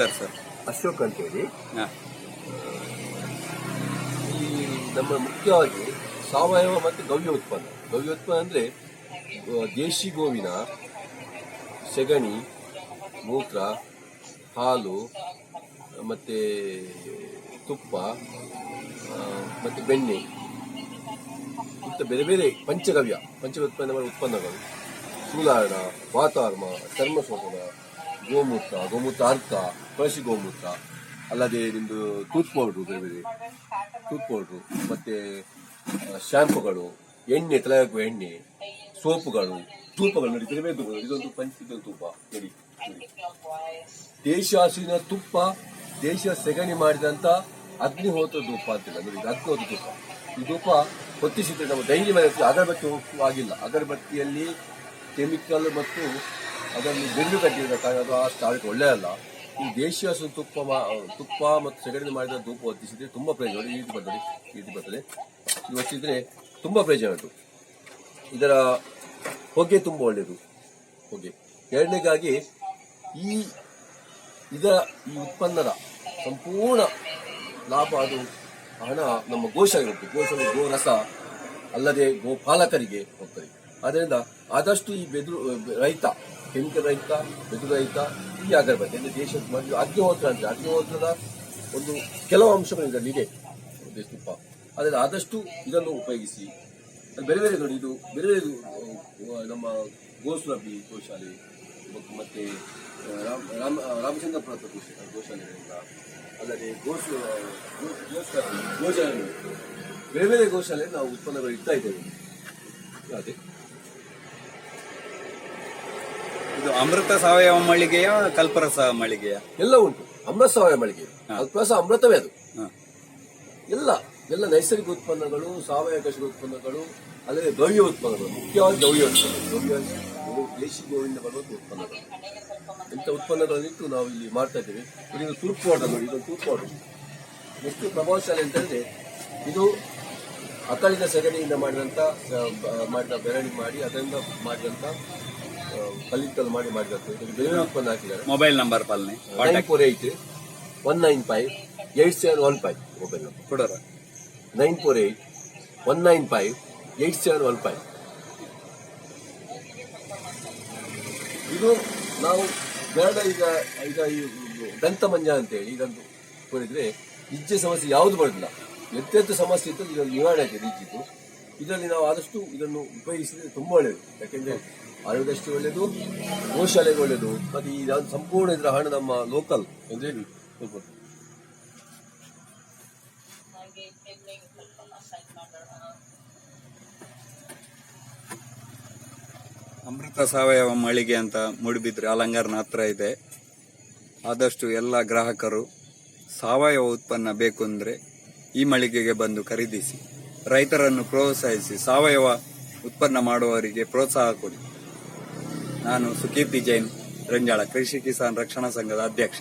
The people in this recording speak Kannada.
ಇದ್ದಾರೆ ಸರ್. ಅಶೋಕ್ ಅಂತೇಳಿ ಹೇಳಿ. ಈ ನಮ್ಮ ಮುಖ್ಯವಾಗಿ ಸಾವಯವ ಮತ್ತು ಗವ್ಯ ಉತ್ಪನ್ನ. ಗವ್ಯ ಉತ್ಪನ್ನ ಅಂದರೆ ದೇಶಿ ಗೋವಿನ ಸೆಗಣಿ ಮೂತ್ರ ಹಾಲು ಮತ್ತು ತುಪ್ಪ ಮತ್ತು ಬೆಣ್ಣೆ. ಮತ್ತು ಬೇರೆ ಬೇರೆ ಪಂಚಗವ್ಯ ಪಂಚಗವ್ಯ ಉತ್ಪನ್ನ ಉತ್ಪನ್ನಗಳು. ಸೂಲಾರಣ ವಾತಾವರಣ ಚರ್ಮಶೋಧನ ಗೋಮೂತ್ರ ಗೋಮೂತ್ರ ಅರ್ಕ ತುಳಸಿ ಗೋಮೂತ್ರ, ಅಲ್ಲದೆ ನಿಮ್ಮದು ಟೂತ್ ಪೌಡ್ರು ಬೇರೆ ಬೇರೆ. ಟೂತ್ ಪೌಡ್ರು ಮತ್ತೆ ಶ್ಯಾಂಪುಗಳು ಎಣ್ಣೆ ತಲೆ ಹಾಕುವ ಎಣ್ಣೆ, ಸೋಪುಗಳು ತೂಪಗಳು ನೋಡಿ ತೂಪಗಳು ಇದೊಂದು ಪಂಚದ ತುಪ್ಪ ತೂಪ ನೋಡಿ. ದೇಶ ಹಸುವಿನ ತುಪ್ಪ, ದೇಶ ಸೆಗಣಿ ಮಾಡಿದಂತ ಅಗ್ನಿಹೋತ್ರ ಧೂಪ ಅಂತಿಲ್ಲ, ನೋಡಿ ಅಗ್ನಿಹೋತ್ರ ಧೂಪ. ಈ ತುಪ್ಪ ಹೊತ್ತಿಸಿದ್ರೆ ನಮ್ಮ ಡೈಲಿ ಮನೆ ಅಗರಬತ್ತಿ ಆಗಿಲ್ಲ ಅಗರಬತ್ತಿಯಲ್ಲಿ ಕೆಮಿಕಲ್ ಮತ್ತು ಅದನ್ನು ಬೆಂದು ಕಟ್ಟಿದ ಕಾರಣ ಅದು ಆ ಸ್ಥಳಕ್ಕೆ ಒಳ್ಳೆಯಲ್ಲ ಈ ದೇಶೀಯ ಹಸು ತುಪ್ಪ ತುಪ್ಪ ಮತ್ತು ಸೆಗಣಿ ಮಾಡಿದ ಧೂಪ ಹೊತ್ತಿಸಿದ್ರೆ ತುಂಬ ಪ್ರಯೋಜನ. ನೋಡಿ ಈ ರೀತಿ ಬರ್ತದೆ ಈ ರೀತಿ ಬರ್ತದೆ ಇದು ಹೊತ್ತಿದ್ರೆ ತುಂಬ ಪ್ರಯೋಜನ ಉಂಟು. ಇದರ ಹೊಗೆ ತುಂಬ ಒಳ್ಳೆಯದು. ಹೊಗೆ. ಎರಡನೇಗಾಗಿ ಈ ಇದರ ಈ ಉತ್ಪನ್ನದ ಸಂಪೂರ್ಣ ಲಾಭ ಅದು ಹಣ ನಮ್ಮ ಗೋಶಾಲೆಗೆ ಹೋಗ್ತದೆ. ಗೋ ರಸ ಅಲ್ಲದೆ ಗೋಪಾಲಕರಿಗೆ ಹೋಗ್ತದೆ. ಆದ್ದರಿಂದ ಆದಷ್ಟು ಈ ಬೆದರು, ರೈತ ಕೆಮಿಕಲ್ ರಹಿತ ರಹಿತ ಈ ಅಗರಬತ್ತಿ, ಅಂದರೆ ದೇಶದ ಮೊದಲು ಅಗ್ನಿಹೋತ್ರ ಅಂದರೆ ಅಗ್ನಿಹೋತ್ರದ ಒಂದು ಕೆಲವು ಅಂಶಗಳು ಇದರಲ್ಲಿ ಇದೆ ತುಪ್ಪ. ಆದರೆ ಆದಷ್ಟು ಇದನ್ನು ಉಪಯೋಗಿಸಿ. ಬೇರೆ ಬೇರೆ ನೋಡಿ, ಇದು ಬೇರೆ ಬೇರೆ ನಮ್ಮ ಗೋಸುರಭಿ ಗೋಶಾಲೆ, ಮತ್ತು ರಾಮ್, ರಾಮ ರಾಮಚಂದ್ರಪುರ ಗೋಶಾಲೆ, ಗೋಶಾಲೆಗಳಿಂದ. ಅಲ್ಲದೆ ಗೋಸು ಗೋಶಾಲೆ ಬೇರೆ ಬೇರೆ ಗೋಶಾಲೆ ನಾವು ಉತ್ಪನ್ನಗಳು ಇಡ್ತಾ ಇದ್ದೇವೆ. ಅದೇ. ಇದು ಅಮೃತ ಸಾವಯವ ಮಳಿಗೆಯ ಕಲ್ಪರಸ ಮಳಿಗೆಯ? ಎಲ್ಲ ಉಂಟು. ಅಮೃತ ಸಾವಯವ ಮಳಿಗೆ. ಕಲ್ಪರಸ ಅಮೃತವೇ ಅದು. ಎಲ್ಲ ಎಲ್ಲ ನೈಸರ್ಗಿಕ ಉತ್ಪನ್ನಗಳು ಸಾವಯವ ಕೃಷಿ ಉತ್ಪನ್ನಗಳು ಅಲ್ಲದೆ ಗವ್ಯ ಉತ್ಪನ್ನಗಳು ಮುಖ್ಯವಾಗಿ ಗವ್ಯ ಉತ್ಪನ್ನಗಳು. ದೇಶಿ ಗೋವಿಂದ ಬರುವಂತ ಉತ್ಪನ್ನಗಳು. ಇಂಥ ಉತ್ಪನ್ನಗಳನ್ನಿಟ್ಟು ನಾವು ಇಲ್ಲಿ ಮಾಡ್ತಾ ಇದ್ದೇವೆ. ಇದು ತೂರ್ಪು ಪೌಡರ್ ಇದು ಇದೊಂದು ತುರ್ಪು ಎಷ್ಟು ಪ್ರಭಾವಶಾಲಿ ಅಂತ ಹೇಳಿದ್ರೆ ಇದು ಅಕಳಿನ ಸಗಣಿಯಿಂದ ಮಾಡಿದಂಥ ಮಾಡಿದ ಬೆರಣಿ ಮಾಡಿ ಅದರಿಂದ ಮಾಡಿದಂಥ ಕಲ್ಲಿದ್ದಲು ಮಾಡಿ ಇದಕ್ಕೆ ಬೇರೆ ಉತ್ಪನ್ನ ಹಾಕಿದ್ದಾರೆ. ಮೊಬೈಲ್ ನಂಬರ್ ಪಾಲನೆ nine four eight one nine five eight seven one five mobile number ಕೊಡೋರ? Nine four eight one nine five eight seven one five ಇದು ನಾವು ಬೇಡ ಈಗ ಈಗ ಈ ದಂತ ಮಂಜ ಅಂತೇಳಿ ಇದನ್ನು ಕೊಡಿದ್ರೆ ಇಜ್ಜೆ ಸಮಸ್ಯೆ ಯಾವುದು ಬರಲಿಲ್ಲ ಎತ್ತೆತ್ತು ಸಮಸ್ಯೆ ಇತ್ತು ಇದರಲ್ಲಿ ನಿವಾರಣೆ ಆಗಿದೆ ಇಜ್ಜಿದ್ದು. ಇದರಲ್ಲಿ ನಾವು ಆದಷ್ಟು ಇದನ್ನು ಉಪಯೋಗಿಸಿದ್ರೆ ತುಂಬಾ ಒಳ್ಳೆಯದು ಯಾಕೆಂದ್ರೆ ಆರೋಗ್ಯದಷ್ಟು ಒಳ್ಳೆಯದು ಗೋಶಾಲೆಗೆ ಒಳ್ಳೆಯದು ಮತ್ತೆ ಈ ಸಂಪೂರ್ಣ ಇದರ ಹಣ ನಮ್ಮ ಲೋಕಲ್ ಅಂದ್ರೆ ಹೇಳಿ ಸ್ವಲ್ಪ. ಅಮೃತ ಸಾವಯವ ಮಳಿಗೆ ಅಂತ ಮೂಡಿಬಿದ್ರೆ ಅಲಂಗಾರನ ಹತ್ರ ಇದೆ. ಆದಷ್ಟು ಎಲ್ಲ ಗ್ರಾಹಕರು ಸಾವಯವ ಉತ್ಪನ್ನ ಬೇಕು ಅಂದ್ರೆ ಈ ಮಳಿಗೆಗೆ ಬಂದು ಖರೀದಿಸಿ ರೈತರನ್ನು ಪ್ರೋತ್ಸಾಹಿಸಿ ಸಾವಯವ ಉತ್ಪನ್ನ ಮಾಡುವವರಿಗೆ ಪ್ರೋತ್ಸಾಹ ಕೊಡಿ. ನಾನು ಸುಕೀರ್ತಿ ಜೈನ್ ರಂಜಾಳ ಕೃಷಿ ಕಿಸಾನ್ ರಕ್ಷಣಾ ಸಂಘದ ಅಧ್ಯಕ್ಷ.